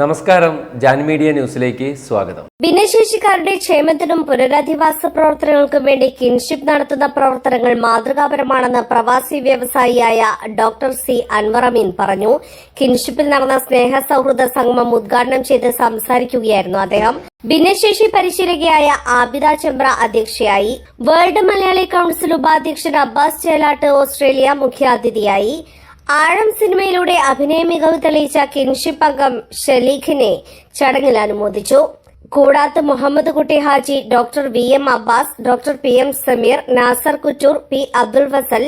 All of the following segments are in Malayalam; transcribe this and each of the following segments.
നമസ്കാരം ജാൻ മീഡിയ ന്യൂസിലേക്ക് സ്വാഗതം. ഭിന്നശേഷിക്കാരുടെ ക്ഷേമത്തിനും പുനരധിവാസ പ്രവർത്തനങ്ങൾക്കും വേണ്ടി കിൻഷിപ്പ് നടത്തുന്ന പ്രവർത്തനങ്ങൾ മാതൃകാപരമാണെന്ന് പ്രവാസി വ്യവസായിയായ ഡോക്ടർ സി അൻവർ അമീൻ പറഞ്ഞു. കിൻഷിപ്പിൽ നടന്ന സ്നേഹ സൌഹൃദ സംഗമം ഉദ്ഘാടനം ചെയ്ത് സംസാരിക്കുകയായിരുന്നു അദ്ദേഹം. ഭിന്നശേഷി പരിശീലകയായ ആബിദ ചെമ്പ്ര അധ്യക്ഷയായി. വേൾഡ് മലയാളി കൌൺസിൽ ഉപാധ്യക്ഷൻ അബ്ബാസ് ചേലാട്ട് ഓസ്ട്രേലിയ മുഖ്യാതിഥിയായി. ആഴം സിനിമയിലൂടെ അഭിനയ മികവ് തെളിയിച്ച കിൻഷിപ്പ് അംഗം ഷലീഖിനെ ചടങ്ങിൽ അനുമോദിച്ചു. കൂടാത്ത് Muhammad Kutty Haji doctor V M Abbas doctor P M Sameer Nasar Kuttur P Abdul Fazal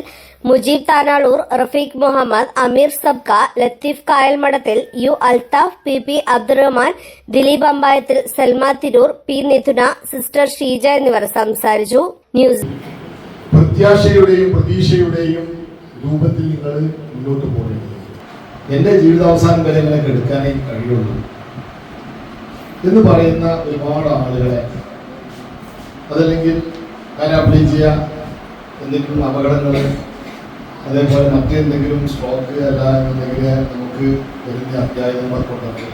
Mujeeb Thanalur Rafeeq Muhammad Ameer Sabka Latheef Kayalmadathil U Althaf P P Abdurahman Dileep Ambayathil Salma Tirur P Nithuna sister Sheeja എന്നിവർ സംസാരിച്ചു. ന്യൂസ് പ്രത്യാശയുടെയും പ്രതീക്ഷയുടെയും രൂപത്തിൽ നിങ്ങൾ മുന്നോട്ട് പോകേണ്ടത്. എന്റെ ജീവിതാവസാനം വരെ നിങ്ങൾക്ക് കെടുക്കാനേ കഴിയുള്ളൂ. എന്ന് പറയുന്ന ഒരുപാട് ആളുകളെ അതല്ലെങ്കിൽ പാരാപ്ലീജിയ എന്തെങ്കിലും അപകടങ്ങൾ അതേപോലെ മറ്റെന്തെങ്കിലും സ്ട്രോക്ക് അല്ല എന്നുണ്ടെങ്കിൽ നമുക്ക് വരുന്ന അത്യാഹിതങ്ങളൊക്കെ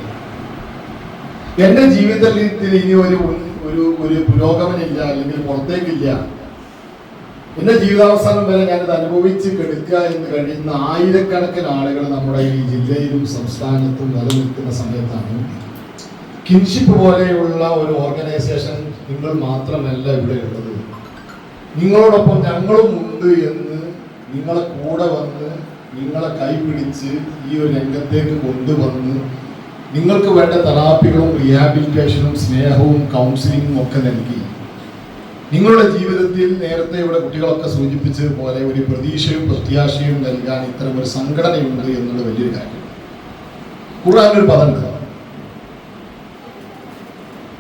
എന്റെ ജീവിതത്തിൽ ഇനി ഒരു ഒരു ഒരു പുരോഗമനമില്ല അല്ലെങ്കിൽ പുറത്തേക്കില്ല. എന്റെ ജീവിതാവസാനം വരെ ഞാനിത് അനുഭവിച്ച് കെടുക്കുക എന്ന് കഴിയുന്ന ആയിരക്കണക്കിന് ആളുകൾ നമ്മുടെ ഈ ജില്ലയിലും സംസ്ഥാനത്തും നിലനിൽക്കുന്ന സമയത്താണ്. കിൻഷിപ്പ് പോലെയുള്ള ഒരു ഓർഗനൈസേഷൻ നിങ്ങൾ മാത്രമല്ല ഇവിടെ ഉള്ളത്. നിങ്ങളോടൊപ്പം ഞങ്ങളും ഉണ്ട് എന്ന് നിങ്ങളെ കൂടെ വന്ന് നിങ്ങളെ കൈപിടിച്ച് ഈ ഒരു രംഗത്തേക്ക് കൊണ്ടുവന്ന് നിങ്ങൾക്ക് വേണ്ട തെറാപ്പികളും റിഹാബിലിറ്റേഷനും സ്നേഹവും കൗൺസിലിങ്ങും ഒക്കെ നൽകി. നിങ്ങളുടെ ജീവിതത്തിൽ നേരത്തെ ഇവിടെ കുട്ടികളൊക്കെ സൂചിപ്പിച്ചതുപോലെ ഒരു പ്രതീക്ഷയും പ്രത്യാശയും നൽകാൻ ഇത്തരം ഒരു സംഘടനയുണ്ട് എന്നുള്ള വലിയൊരു കാര്യം. ഖുർആാനൊരു പദം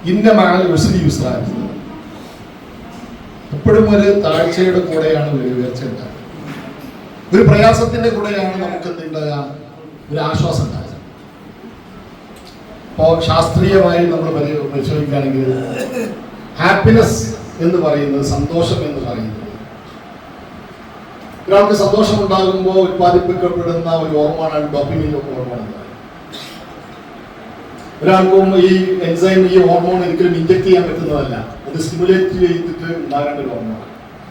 ഇന്ന മാൾ യുസ്രി യുസ്രാജ് എപ്പോഴും ഒരു താഴ്ചയുടെ കൂടെയാണ് ഒരു ഉയർച്ച ഉണ്ടാകുന്നത് ഒരു പ്രയാസത്തിന്റെ കൂടെയാണ് നമുക്ക് എന്തുണ്ടാകുക ഒരു ആശ്വാസം ഉണ്ടാകുക അപ്പോ ശാസ്ത്രീയമായി നമ്മൾ പരി- പരിശോധിക്കുകയാണെങ്കിൽ ഹാപ്പിനെസ് എന്ന് പറയുന്നത് സന്തോഷം എന്ന് പറയുന്നത്. ഒരാൾക്ക് സന്തോഷം ഉണ്ടാകുമ്പോൾ ഉത്പാദിപ്പിക്കപ്പെടുന്ന ഒരു ഹോർമോണാണ് ഡോപ്പിമിൻ ഹോർമോൺ എന്ന് ഒരാൾക്കും ഈ എൻസൈം ഈ ഹോർമോൺ ഒരിക്കലും ഇഞ്ചക്ട് ചെയ്യാൻ പറ്റുന്നതല്ല. അത് സ്റ്റിമുലേറ്റ് ചെയ്തിട്ട് ഉണ്ടാകേണ്ട ഒരു ഹോർമോണാണ്